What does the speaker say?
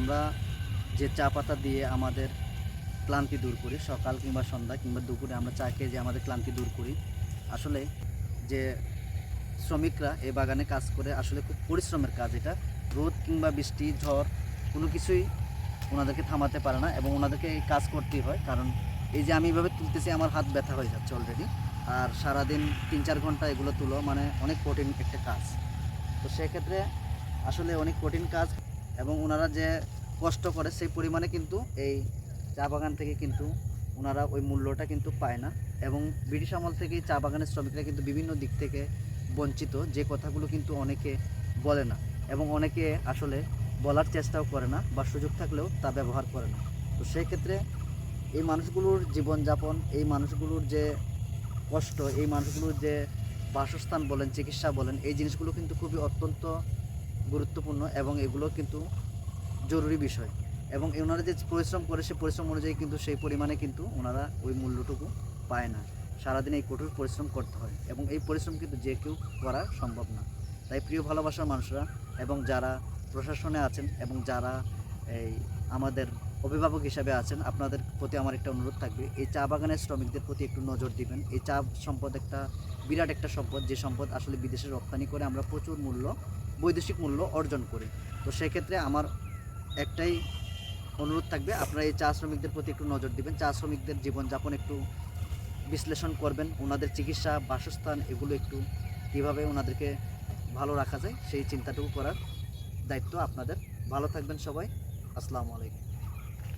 আমরা যে চা পাতা দিয়ে আমাদের ক্লান্তি দূর করি, সকাল কিংবা সন্ধ্যা কিংবা দুপুরে আমরা চা খেয়ে যে আমাদের ক্লান্তি দূর করি, আসলে যে শ্রমিকরা এই বাগানে কাজ করে, আসলে খুব পরিশ্রমের কাজ এটা। রোদ কিংবা বৃষ্টি, ঝড়, কোনো কিছুই ওনাদেরকে থামাতে পারে না এবং ওনাদেরকে এই কাজ করতেই হয়। কারণ এই যে আমি এইভাবে তুলতেছি, আমার হাত ব্যথা হয়ে যাচ্ছে অলরেডি আর সারাদিন তিন চার ঘণ্টা এগুলো তুলো মানে অনেক কঠিন একটা কাজ। তো সেক্ষেত্রে আসলে অনেক কঠিন কাজ। এবং ওনারা যে কষ্ট করে সেই পরিমাণে কিন্তু এই চা বাগান থেকে কিন্তু ওনারা ওই মূল্যটা কিন্তু পায় না। এবং ব্রিটিশ আমল থেকে চা বাগানের শ্রমিকরা কিন্তু বিভিন্ন দিক থেকে বঞ্চিত, যে কথাগুলো কিন্তু অনেকে বলে না এবং অনেকে আসলে বলার চেষ্টাও করে না বা সুযোগ থাকলেও তা ব্যবহার করে না। তো সেই ক্ষেত্রে এই মানুষগুলোর জীবনযাপন, এই মানুষগুলোর যে কষ্ট, এই মানুষগুলোর যে বাসস্থান বলেন, চিকিৎসা বলেন, এই জিনিসগুলো কিন্তু খুবই অত্যন্ত গুরুত্বপূর্ণ এবং এগুলো কিন্তু জরুরি বিষয়। এবং ওনারা যে পরিশ্রম করে, সে পরিশ্রম অনুযায়ী কিন্তু সেই পরিমাণে কিন্তু ওনারা ওই মূল্যটুকু পায় না। সারাদিন এই কঠোর পরিশ্রম করতে হয় এবং এই পরিশ্রম কিন্তু যে কেউ করা সম্ভব না। তাই প্রিয় ভালোবাসার মানুষরা এবং যারা প্রশাসনে আছেন এবং যারা এই আমাদের অভিভাবক হিসাবে আছেন, আপনাদের প্রতি আমার একটা অনুরোধ থাকবে, এই চা বাগানের শ্রমিকদের প্রতি একটু নজর দিবেন। এই চা সম্পদ একটা বিরাট একটা সম্পদ, যে সম্পদ আসলে বিদেশে রপ্তানি করে আমরা প্রচুর মূল্য, বৈদেশিক মূল্য অর্জন করি। তো সেক্ষেত্রে আমার একটাই অনুরোধ থাকবে, আপনারা এই চা শ্রমিকদের প্রতি একটু নজর দিবেন, চা শ্রমিকদের জীবনযাপন একটু বিশ্লেষণ করবেন, ওনাদের চিকিৎসা, বাসস্থান এগুলো একটু কীভাবে ওনাদেরকে ভালো রাখা যায়, সেই চিন্তাটুকু করার দায়িত্ব আপনাদের। ভালো থাকবেন সবাই, আসসালামু আলাইকুম।